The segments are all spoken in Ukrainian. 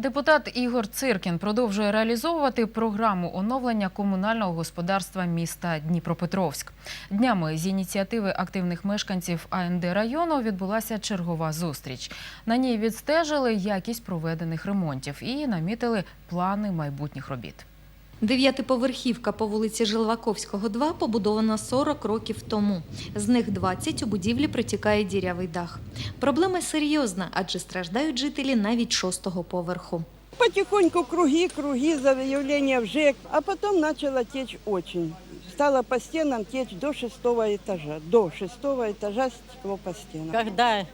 Депутат Ігор Циркін продовжує реалізовувати програму оновлення комунального господарства міста Дніпропетровськ. Днями з ініціативи активних мешканців АНД району відбулася чергова зустріч. На ній відстежили якість проведених ремонтів і намітили плани майбутніх робіт. Дев'ятиповерхівка по вулиці Жилваковського, 2 побудована 40 років тому. З них 20 у будівлі протікає дірявий дах. Проблема серйозна, адже страждають жителі навіть шостого поверху. Потихоньку круги, круги, заявления в ЖЭК, а потом начала течь очень. Стала по стенам течь до шестого этажа. До шестого этажа стекло по стенам. Когда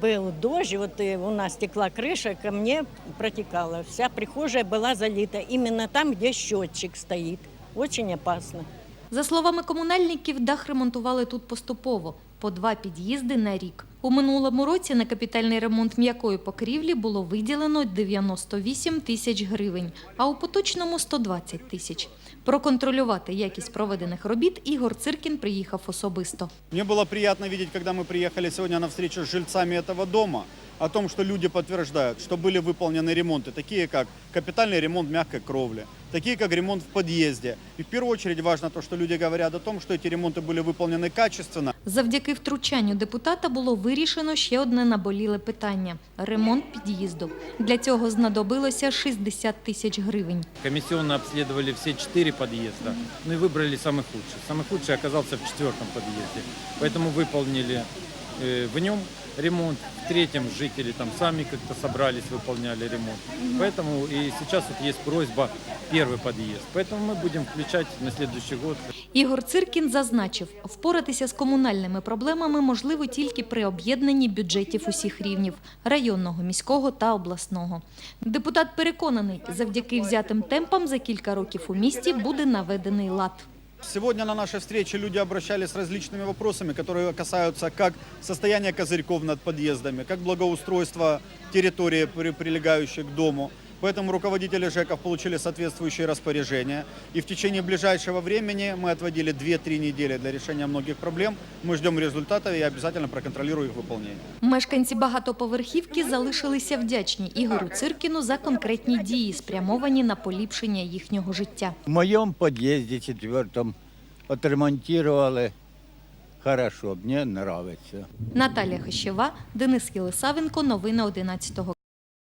был дождь, вот э, у нас текла крыша, ко мне протекала. Вся прихожая была залита. Именно там, где счетчик стоит. Очень опасно. За словами комунальників, дах ремонтували тут поступово по два під'їзди на рік. У минулому році на капітальний ремонт м'якої покрівлі було виділено 98 тисяч гривень, а у поточному 120 тисяч. Проконтролювати якість проведених робіт Ігор Циркін приїхав особисто. Мне было приятно видеть, когда мы приехали сегодня на встречу с жильцами этого дома, о том, что люди подтверждают, что были выполнены ремонты, такие как капитальный ремонт мягкой кровли, такие как ремонт в подъезде. И в первую очередь важно то, что люди говорят о том, что эти ремонты были выполнены качественно, Завдяки втручанню депутата було вирішено ще одне наболіле питання ремонт під'їзду. Для цього знадобилося 60 тисяч гривень. Комиссионно обследовали все четыре подъезда, ну и выбрали самый худший. Самый худший оказался в четвертом подъезде, поэтому выполнили э, в нем ремонт. В третьем жители там сами как-то собрались, выполняли ремонт. Поэтому и сейчас вот есть просьба первый подъезд. Поэтому мы будем включать на следующий год Ігор Циркін зазначив, впоратися з комунальними проблемами можливо тільки при об'єднанні бюджетів усіх рівнів – районного, міського та обласного. Депутат переконаний, завдяки взятим темпам за кілька років у місті буде наведений лад. Сегодня на нашей встрече люди обращались с различными вопросами, которые касаются как состояния козырьков над подъездами, как благоустройства территории, при- прилегающей к дому. Поэтому руководители ЖЭКов получили соответствующие распоряжения. И в течение ближайшего времени мы отводили 2-3 недели для решения многих проблем. Мы ждем результатов и обязательно проконтролирую их выполнение. Мешканці багатоповерхівки залишилися вдячні Ігору Циркіну за конкретні дії, спрямовані на поліпшення їхнього життя. В моем подъезде четвертом отремонтировали хорошо, мне нравится. Наталія Хащева, Денис Єлисавенко, новини 11